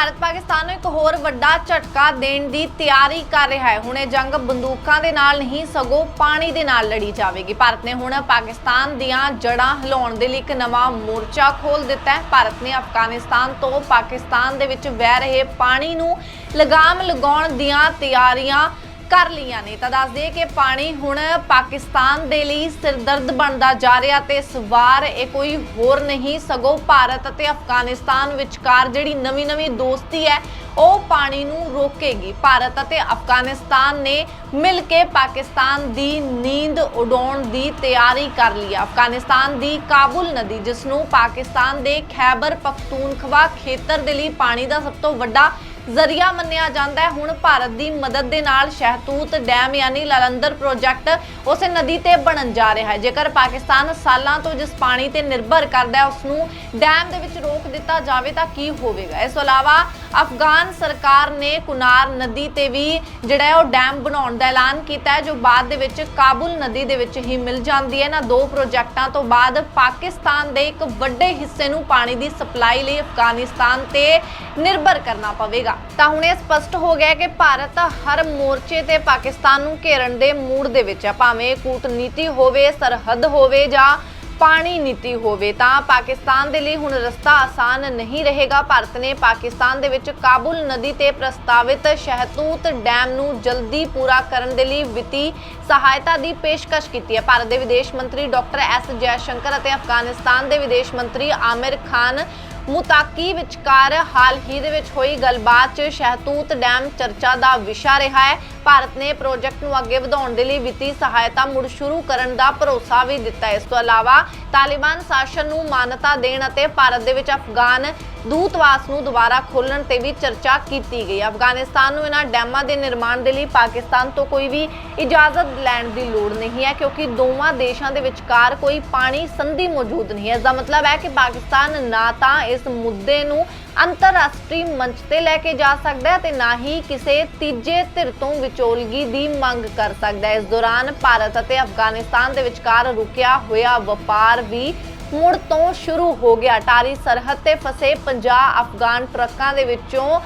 ਭਾਰਤ ਪਾਕਿਸਤਾਨ ਨੂੰ ਇੱਕ ਹੋਰ ਵੱਡਾ ਝਟਕਾ ਦੇਣ ਦੀ ਤਿਆਰੀ ਕਰ ਰਿਹਾ ਹੈ। ਹੁਣ ਇਹ ਜੰਗ ਬੰਦੂਕਾਂ ਦੇ ਨਾਲ ਨਹੀਂ, ਸਗੋਂ ਪਾਣੀ ਦੇ ਨਾਲ ਲੜੀ ਜਾਵੇਗੀ। ਭਾਰਤ ਨੇ ਹੁਣ ਪਾਕਿਸਤਾਨ ਦੀਆਂ ਜੜ੍ਹਾਂ ਹਿਲਾਉਣ ਦੇ ਲਈ ਇੱਕ ਨਵਾਂ ਮੋਰਚਾ ਖੋਲ ਦਿੱਤਾ ਹੈ। ਭਾਰਤ ਨੇ ਅਫਗਾਨਿਸਤਾਨ ਤੋਂ ਪਾਕਿਸਤਾਨ ਦੇ ਵਿੱਚ ਵਹਿ ਰਹੇ ਪਾਣੀ ਨੂੰ ਲਗਾਮ ਲਗਾਉਣ ਦੀਆਂ ਤਿਆਰੀਆਂ ਕਰ ਲਈਆਂ ਨੇ। ਤਾਂ ਦੱਸ ਦਈਏ ਕਿ ਪਾਣੀ ਹੁਣ ਪਾਕਿਸਤਾਨ ਦੇ ਲਈ ਸਿਰਦਰਦ ਬਣਦਾ ਜਾ ਰਿਹਾ ਤੇ ਇਸ ਵਾਰ ਇਹ ਕੋਈ ਹੋਰ ਨਹੀਂ। ਸਗੋਂ ਭਾਰਤ ਅਤੇ ਅਫਗਾਨਿਸਤਾਨ ਵਿਚਕਾਰ ਜਿਹੜੀ ਨਵੀਂ-ਨਵੀਂ ਦੋਸਤੀ ਹੈ, ਉਹ ਪਾਣੀ ਨੂੰ ਰੋਕੇਗੀ। ਭਾਰਤ ਅਤੇ ਅਫਗਾਨਿਸਤਾਨ ਨੇ ਮਿਲ ਕੇ ਪਾਕਿਸਤਾਨ ਦੀ ਨੀਂਦ ਉਡਾਉਣ ਦੀ ਤਿਆਰੀ ਕਰ ਲਈ ਹੈ। ਅਫਗਾਨਿਸਤਾਨ ਦੀ ਕਾਬੁਲ ਨਦੀ, ਜਿਸ ਨੂੰ ਪਾਕਿਸਤਾਨ ਦੇ ਖੈਬਰ ਪਖਤੂਨਖਵਾ ਖੇਤਰ ਦੇ ਲਈ ਪਾਣੀ ਦਾ ਸਭ ਤੋਂ ਵੱਡਾ ਜ਼ਰੀਆ ਮੰਨਿਆ ਜਾਂਦਾ ਹੈ। ਹੁਣ ਭਾਰਤ ਦੀ ਮਦਦ ਦੇ ਨਾਲ ਸ਼ਹਿਤੂਤ ਡੈਮ ਯਾਨੀ ਲਲੰਦਰ ਪ੍ਰੋਜੈਕਟ ਉਸੇ ਨਦੀ ਤੇ ਬਣਨ ਜਾ ਰਿਹਾ ਹੈ। ਜੇਕਰ ਪਾਕਿਸਤਾਨ ਸਾਲਾਂ ਤੋਂ ਜਿਸ ਪਾਣੀ ਤੇ ਨਿਰਭਰ ਕਰਦਾ ਹੈ ਉਸ ਨੂੰ ਡੈਮ ਦੇ ਵਿੱਚ ਰੋਕ ਦਿੱਤਾ ਜਾਵੇ ਤਾਂ ਕੀ ਹੋਵੇਗਾ? ਇਸ ਤੋਂ ਇਲਾਵਾ ਅਫਗਾਨ ਸਰਕਾਰ ਨੇ ਕੁਨਾਰ ਨਦੀ ਤੇ ਵੀ ਜਿਹੜਾ ਉਹ ਡੈਮ ਬਣਾਉਣ ਦਾ ਐਲਾਨ ਕੀਤਾ ਹੈ, ਜੋ ਬਾਅਦ ਦੇ ਵਿੱਚ ਕਾਬੁਲ ਨਦੀ ਦੇ ਵਿੱਚ ਹੀ ਮਿਲ ਜਾਂਦੀ ਹੈ। ਨਾ ਦੋ ਪ੍ਰੋਜੈਕਟਾਂ ਤੋਂ ਬਾਅਦ ਪਾਕਿਸਤਾਨ ਦੇ ਇੱਕ ਵੱਡੇ ਹਿੱਸੇ ਨੂੰ ਪਾਣੀ ਦੀ ਸਪਲਾਈ ਲਈ ਅਫਗਾਨਿਸਤਾਨ ਤੇ ਨਿਰਭਰ ਕਰਨਾ ਪਵੇਗਾ। ਤਾਂ ਹੁਣ ਇਹ ਸਪਸ਼ਟ ਹੋ ਗਿਆ ਕਿ ਭਾਰਤ ਹਰ ਮੋਰਚੇ ਤੇ ਪਾਕਿਸਤਾਨ ਨੂੰ ਘੇਰਨ ਦੇ ਮੂਡ ਦੇ ਵਿੱਚ ਹੈ ਭਾਵੇਂ ਕੂਟਨੀਤੀ ਹੋਵੇ, ਸਰਹੱਦ ਹੋਵੇ ਜਾਂ ਪਾਣੀ ਨੀਤੀ ਹੋਵੇ, ਤਾਂ ਪਾਕਿਸਤਾਨ ਦੇ ਲਈ ਹੁਣ ਰਸਤਾ ਆਸਾਨ ਨਹੀਂ ਰਹੇਗਾ। ਭਾਰਤ ਨੇ ਪਾਕਿਸਤਾਨ ਦੇ ਵਿੱਚ ਕਾਬੁਲ ਨਦੀ ਤੇ ਪ੍ਰਸਤਾਵਿਤ ਸ਼ਹਿਤੂਤ ਡੈਮ ਨੂੰ ਜਲਦੀ ਪੂਰਾ ਕਰਨ ਦੇ ਲਈ ਵਿੱਤੀ ਸਹਾਇਤਾ ਦੀ ਪੇਸ਼ਕਸ਼ ਕੀਤੀ ਹੈ। ਭਾਰਤ ਦੇ ਵਿਦੇਸ਼ ਮੰਤਰੀ ਡਾਕਟਰ ਐਸ ਜੈਸ਼ੰਕਰ ਅਤੇ ਅਫਗਾਨਿਸਤਾਨ ਦੇ ਵਿਦੇਸ਼ ਮੰਤਰੀ ਆਮਿਰ ਖਾਨ ਮੁਤਾਕੀ ਵਿਚਕਾਰ ਹਾਲ ਹੀ ਦੇ ਵਿੱਚ ਹੋਈ ਗੱਲਬਾਤ 'ਚ ਸ਼ਹਿਤੂਤ ਡੈਮ ਚਰਚਾ ਦਾ ਵਿਸ਼ਾ ਰਿਹਾ ਹੈ। ਭਾਰਤ ਨੇ ਪ੍ਰੋਜੈਕਟ ਨੂੰ ਅੱਗੇ ਵਧਾਉਣ ਦੇ ਲਈ ਵਿੱਤੀ ਸਹਾਇਤਾ ਮੁੜ ਸ਼ੁਰੂ ਕਰਨ ਦਾ ਭਰੋਸਾ ਵੀ ਦਿੱਤਾ ਇਸ ਤੋਂ ਇਲਾਵਾ ਤਾਲਿਬਾਨ ਸ਼ਾਸਨ ਨੂੰ ਮਾਨਤਾ ਦੇਣ ਅਤੇ ਭਾਰਤ ਦੇ ਵਿੱਚ ਅਫਗਾਨ ਦੂਤਵਾਸ ਨੂੰ ਦੁਬਾਰਾ ਖੋਲਣ ਤੇ ਵੀ ਚਰਚਾ ਕੀਤੀ ਗਈ ਅਫਗਾਨਿਸਤਾਨ ਨੂੰ ਇਹਨਾਂ ਡੈਮਾਂ ਦੇ ਨਿਰਮਾਣ ਦੇ ਲਈ ਪਾਕਿਸਤਾਨ ਤੋਂ ਕੋਈ ਵੀ ਇਜਾਜ਼ਤ ਲੈਣ ਦੀ ਲੋੜ ਨਹੀਂ ਹੈ, ਕਿਉਂਕਿ ਦੋਵਾਂ ਦੇਸ਼ਾਂ ਦੇ ਵਿਚਕਾਰ ਕੋਈ ਪਾਣੀ ਸੰਧੀ ਮੌਜੂਦ ਨਹੀਂ ਹੈ। ਇਸ ਦਾ ਮਤਲਬ ਹੈ ਕਿ ਪਾਕਿਸਤਾਨ ਨਾ ਤਾਂ ਇਸ ਮੁੱਦੇ ਨੂੰ ਅੰਤਰਰਾਸ਼ਟਰੀ ਮੰਚ ਤੇ ਲੈ ਕੇ ਜਾ ਸਕਦਾ ਹੈ ਤੇ ਨਾ ਹੀ ਕਿਸੇ ਤੀਜੇ ਧਿਰ ਤੋਂ ਵਿਚੋਲਗੀ ਦੀ ਮੰਗ ਕਰ ਸਕਦਾ ਹੈ। ਇਸ ਦੌਰਾਨ ਭਾਰਤ ਅਤੇ ਅਫਗਾਨਿਸਤਾਨ ਦੇ ਵਿਚਕਾਰ ਰੁਕਿਆ ਹੋਇਆ ਵਪਾਰ ਵੀ ਮੁੜ ਤੋਂ ਸ਼ੁਰੂ ਹੋ ਗਿਆ। ਟਾਰੀ ਸਰਹੱਦ ਤੇ ਫਸੇ 50 ਅਫਗਾਨ ਟਰੱਕਾਂ ਦੇ ਵਿੱਚੋਂ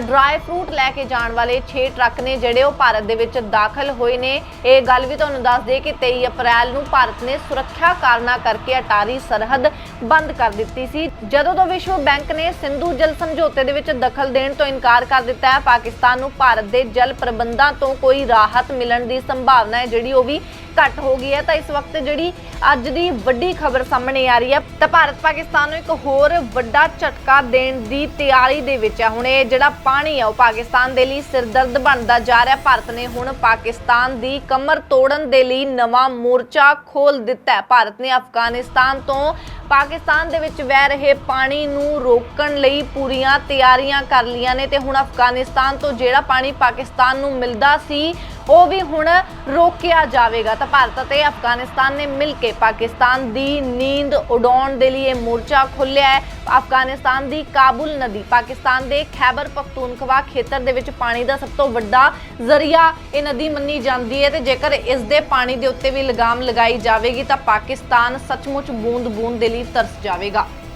ਡਰਾਈ ਫਰੂਟ ਲੈ ਕੇ ਜਾਣ ਵਾਲੇ 6 ਟਰੱਕ ਨੇ ਜਿਹੜੇ ਉਹ ਭਾਰਤ ਦੇ ਵਿੱਚ ਦਾਖਲ ਹੋਏ ਨੇ। ਇਹ ਗੱਲ ਵੀ ਤੁਹਾਨੂੰ ਦੱਸ ਦੇ ਕਿ 23 ਅਪ੍ਰੈਲ ਨੂੰ ਭਾਰਤ ਨੇ ਸੁਰੱਖਿਆ ਕਾਰਨਾਂ ਕਰਕੇ ਅਟਾਰੀ ਸਰਹੱਦ ਬੰਦ ਕਰ ਦਿੱਤੀ ਸੀ। ਜਦੋਂ ਤੋਂ ਵਿਸ਼ਵ ਬੈਂਕ ਨੇ ਸਿੰਧੂ ਜਲ ਸਮਝੌਤੇ ਦੇ ਵਿੱਚ ਦਖਲ ਦੇਣ ਤੋਂ ਇਨਕਾਰ ਕਰ ਦਿੱਤਾ ਹੈ, ਪਾਕਿਸਤਾਨ ਨੂੰ ਭਾਰਤ ਦੇ ਜਲ ਪ੍ਰਬੰਧਾਂ ਤੋਂ ਕੋਈ ਰਾਹਤ ਮਿਲਣ ਦੀ ਸੰਭਾਵਨਾ ਹੈ, ਜਿਹੜੀ ਉਹ ਵੀ ਘੱਟ ਹੋ ਗਈ ਹੈ, ਤਾਂ ਇਸ ਵਕਤ ਜਿਹੜੀ ਅੱਜ ਦੀ ਵੱਡੀ ਖਬਰ ਸਾਹਮਣੇ ਆ ਰਹੀ ਹੈ, ਤਾਂ ਭਾਰਤ ਪਾਕਿਸਤਾਨ ਨੂੰ ਇੱਕ ਹੋਰ ਵੱਡਾ ਝਟਕਾ ਦੇਣ ਦੀ ਤਿਆਰੀ ਦੇ ਵਿੱਚ ਹੈ। ਹੁਣ ਇਹ ਜਿਹੜਾ ਪਾਣੀ ਹੈ, ਉਹ ਪਾਕਿਸਤਾਨ ਦੇ ਲਈ ਸਿਰਦਰਦ ਬਣਦਾ ਜਾ ਰਿਹਾ। ਭਾਰਤ ਨੇ ਹੁਣ ਪਾਕਿਸਤਾਨ ਦੀ ਕਮਰ ਤੋੜਨ ਦੇ ਲਈ ਨਵਾਂ ਮੋਰਚਾ ਖੋਲ ਦਿੱਤਾ ਹੈ। ਭਾਰਤ ਨੇ ਅਫਗਾਨਿਸਤਾਨ ਤੋਂ ਪਾਕਿਸਤਾਨ ਦੇ ਵਿੱਚ ਵਹਿ ਰਹੇ ਪਾਣੀ ਨੂੰ ਰੋਕਣ ਲਈ ਪੂਰੀਆਂ ਤਿਆਰੀਆਂ ਕਰ ਲਈਆਂ ਨੇ, ਤੇ ਹੁਣ ਅਫਗਾਨਿਸਤਾਨ ਤੋਂ ਜਿਹੜਾ ਪਾਣੀ ਪਾਕਿਸਤਾਨ ਨੂੰ ਮਿਲਦਾ ਸੀ ਉਹ ਵੀ ਹੁਣ ਰੋਕਿਆ ਜਾਵੇਗਾ। ਤਾਂ ਭਾਰਤ ਅਤੇ ਅਫਗਾਨਿਸਤਾਨ ਨੇ ਮਿਲ ਕੇ ਪਾਕਿਸਤਾਨ ਦੀ ਨੀਂਦ ਉਡਾਉਣ ਦੇ ਲਈ ਇਹ ਮੋਰਚਾ ਖੋਲ੍ਹਿਆ ਹੈ। ਅਫਗਾਨਿਸਤਾਨ ਦੀ ਕਾਬੁਲ ਨਦੀ, ਪਾਕਿਸਤਾਨ ਦੇ ਖੈਬਰ ਪਖਤੂਨਖਵਾ ਖੇਤਰ ਦੇ ਵਿੱਚ ਪਾਣੀ ਦਾ ਸਭ ਤੋਂ ਵੱਡਾ ਜ਼ਰੀਆ ਇਹ ਨਦੀ ਮੰਨੀ ਜਾਂਦੀ ਹੈ ਤੇ ਜੇਕਰ ਇਸ ਦੇ ਪਾਣੀ ਦੇ ਉੱਤੇ ਵੀ ਲਗਾਮ ਲਗਾਈ ਜਾਵੇਗੀ ਤਾਂ ਪਾਕਿਸਤਾਨ ਸੱਚਮੁੱਚ ਬੂੰਦ-ਬੂੰਦ ਦੇ ਲਈ ਤਰਸ ਜਾਵੇਗਾ।